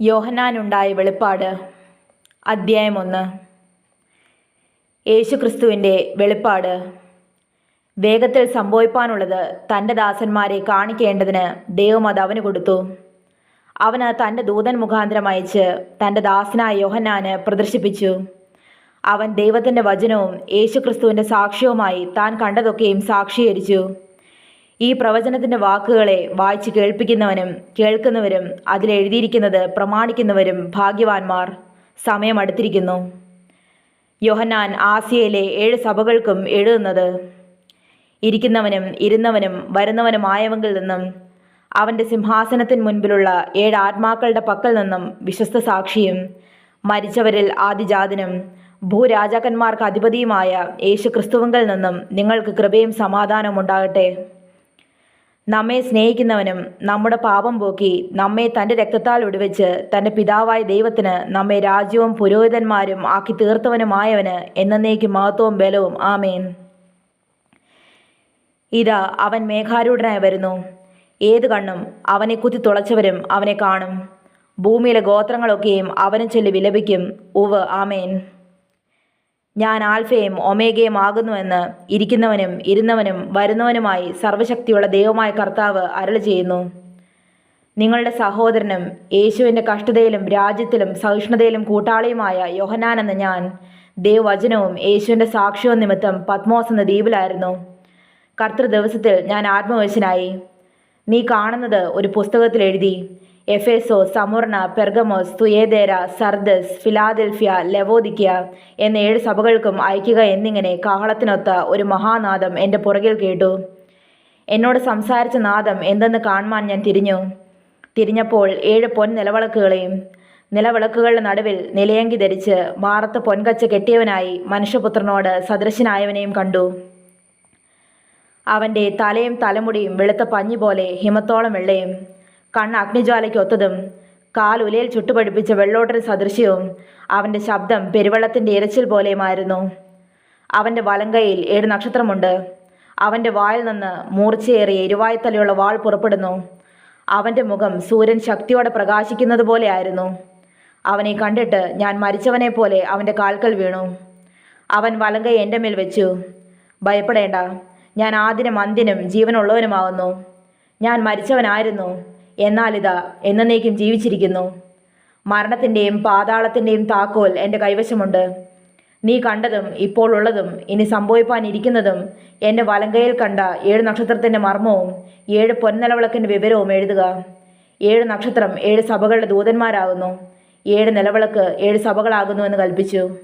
യോഹന്നാനുണ്ടായ വെളിപ്പാട് അദ്ധ്യായം ഒന്ന് യേശുക്രിസ്തുവിന്റെ വെളിപ്പാട്. വേഗത്തിൽ സംഭവിപ്പാനുള്ളത് തന്റെ ദാസന്മാരെ കാണിക്കേണ്ടതിന് ദൈവം അത് അവന് കൊടുത്തു. അവന് തന്റെ ദൂതൻ മുഖാന്തരം അയച്ച് തന്റെ ദാസനായ യോഹന്നാന് പ്രദർശിപ്പിച്ചു. അവൻ ദൈവത്തിന്റെ വചനവും യേശുക്രിസ്തുവിന്റെ സാക്ഷ്യവുമായി താൻ കണ്ടതൊക്കെയും സാക്ഷീകരിച്ചു. ഈ പ്രവചനത്തിന്റെ വാക്കുകളെ വായിച്ച് കേൾപ്പിക്കുന്നവനും കേൾക്കുന്നവരും അതിലെഴുതിയിരിക്കുന്നത് പ്രമാണിക്കുന്നവരും ഭാഗ്യവാന്മാർ. സമയം അടുത്തിരിക്കുന്നു. യോഹന്നാൻ ആസിയയിലെ ഏഴ് സഭകൾക്കും എഴുതുന്നത് ഇരിക്കുന്നവനും ഇരുന്നവനും വരുന്നവനുമായവങ്കിൽ നിന്നും അവന്റെ സിംഹാസനത്തിന് മുൻപിലുള്ള ഏഴ് ആത്മാക്കളുടെ പക്കൽ നിന്നും വിശ്വസ്ത സാക്ഷിയും മരിച്ചവരിൽ ആദിജാതനും ഭൂരാജാക്കന്മാർക്ക് അധിപതിയുമായ യേശു ക്രിസ്തുവങ്കിൽ നിന്നും നിങ്ങൾക്ക് കൃപയും സമാധാനവും ഉണ്ടാകട്ടെ. നമ്മെ സ്നേഹിക്കുന്നവനും നമ്മുടെ പാപം പോക്കി നമ്മെ തന്റെ രക്തത്താൽ ഒടുവെച്ച് തന്റെ പിതാവായ ദൈവത്തിന് നമ്മെ രാജ്യവും പുരോഹിതന്മാരും ആക്കി തീർത്തവനുമായവന് എന്നേക്കും മഹത്വവും ബലവും. ആമേൻ. ഇതാ അവൻ മേഘാരൂഢനായി വരുന്നു. ഏത് കണ്ണും അവനെ കുത്തി തുളച്ചവരും അവനെ കാണും. ഭൂമിയിലെ ഗോത്രങ്ങളൊക്കെയും അവനെ ചൊല്ലി വിലപിക്കും. ഉവ് ആമേൻ. ഞാൻ ആൽഫയും ഒമേഗയും ആകുന്നുവെന്ന് ഇരിക്കുന്നവനും ഇരുന്നവനും വരുന്നവനുമായി സർവശക്തിയുള്ള ദൈവമായ കർത്താവ് അരളി ചെയ്യുന്നു. നിങ്ങളുടെ സഹോദരനും യേശുവിന്റെ കഷ്ടതയിലും രാജ്യത്തിലും സഹിഷ്ണുതയിലും കൂട്ടാളിയുമായ യോഹനാൻ എന്ന ഞാൻ ദൈവവചനവും യേശുവിന്റെ സാക്ഷ്യവും നിമിത്തം പത്മോസ് എന്ന ദ്വീപിലായിരുന്നു. കർത്തൃ ദിവസത്തിൽ ഞാൻ ആത്മവശനായി നീ കാണുന്നത് ഒരു പുസ്തകത്തിൽ എഴുതി. എഫേസോ സമൂർണ പെർഗമോസ് തുയേദേര സർദസ് ഫിലാദൽഫിയ ലെവോദിക്ക എന്ന ഏഴ് സഭകൾക്കും അയക്കുക എന്നിങ്ങനെ കാഹളത്തിനൊത്ത ഒരു മഹാനാദം എന്റെ പുറകിൽ കേട്ടു. എന്നോട് സംസാരിച്ച നാദം എന്തെന്ന് കാണുവാൻ ഞാൻ തിരിഞ്ഞു. തിരിഞ്ഞപ്പോൾ ഏഴ് പൊൻ നിലവിളക്കുകളെയും നിലവിളക്കുകളുടെ നടുവിൽ നിലയങ്കി ധരിച്ച് മാറത്ത് പൊൻകച്ച കെട്ടിയവനായി മനുഷ്യപുത്രനോട് സദൃശനായവനെയും കണ്ടു. അവന്റെ തലയും തലമുടിയും വെളുത്ത പഞ്ഞി പോലെ ഹിമത്തോളം വെള്ളയും കണ്ണ് അഗ്നിജ്വാലയ്ക്ക് ഒത്തതും കാൽ ഉലയിൽ ചുട്ടുപടിപ്പിച്ച വെള്ളോട്ടൽ സദൃശ്യവും അവന്റെ ശബ്ദം പെരുവെള്ളത്തിന്റെ ഇരച്ചിൽ പോലെയുമായിരുന്നു. അവന്റെ വലങ്കയിൽ ഏഴ് നക്ഷത്രമുണ്ട്. അവന്റെ വായിൽ നിന്ന് മൂർച്ചയേറിയ ഇരുവായ്ത്തലയുള്ള വാൾ പുറപ്പെടുന്നു. അവന്റെ മുഖം സൂര്യൻ ശക്തിയോടെ പ്രകാശിക്കുന്നത് പോലെയായിരുന്നു. അവനെ കണ്ടിട്ട് ഞാൻ മരിച്ചവനെ പോലെ അവന്റെ കാൽക്കൽ വീണു. അവൻ വലങ്കൈ എന്റെ മേൽ വെച്ചു. ഭയപ്പെടേണ്ട. ഞാൻ ആദിനും അന്തിനും ജീവനുള്ളവനുമാകുന്നു ഞാൻ മരിച്ചവനായിരുന്നു. എന്നാലിതാ എന്നേക്കും ജീവിച്ചിരിക്കുന്നു. മരണത്തിന്റെയും പാതാളത്തിന്റെയും താക്കോൽ എന്റെ കൈവശമുണ്ട്. നീ കണ്ടതും ഇപ്പോൾ ഉള്ളതും ഇനി സംഭവിപ്പാനിരിക്കുന്നതും എന്റെ വലങ്കയിൽ കണ്ട ഏഴ് നക്ഷത്രത്തിന്റെ മർമ്മവും ഏഴ് പൊൻനിലവിളക്കിന്റെ വിവരവും എഴുതുക. ഏഴ് നക്ഷത്രം ഏഴ് സഭകളുടെ ദൂതന്മാരാകുന്നു. ഏഴ് നിലവിളക്ക് ഏഴ് സഭകളാകുന്നു എന്ന് കൽപ്പിച്ചു.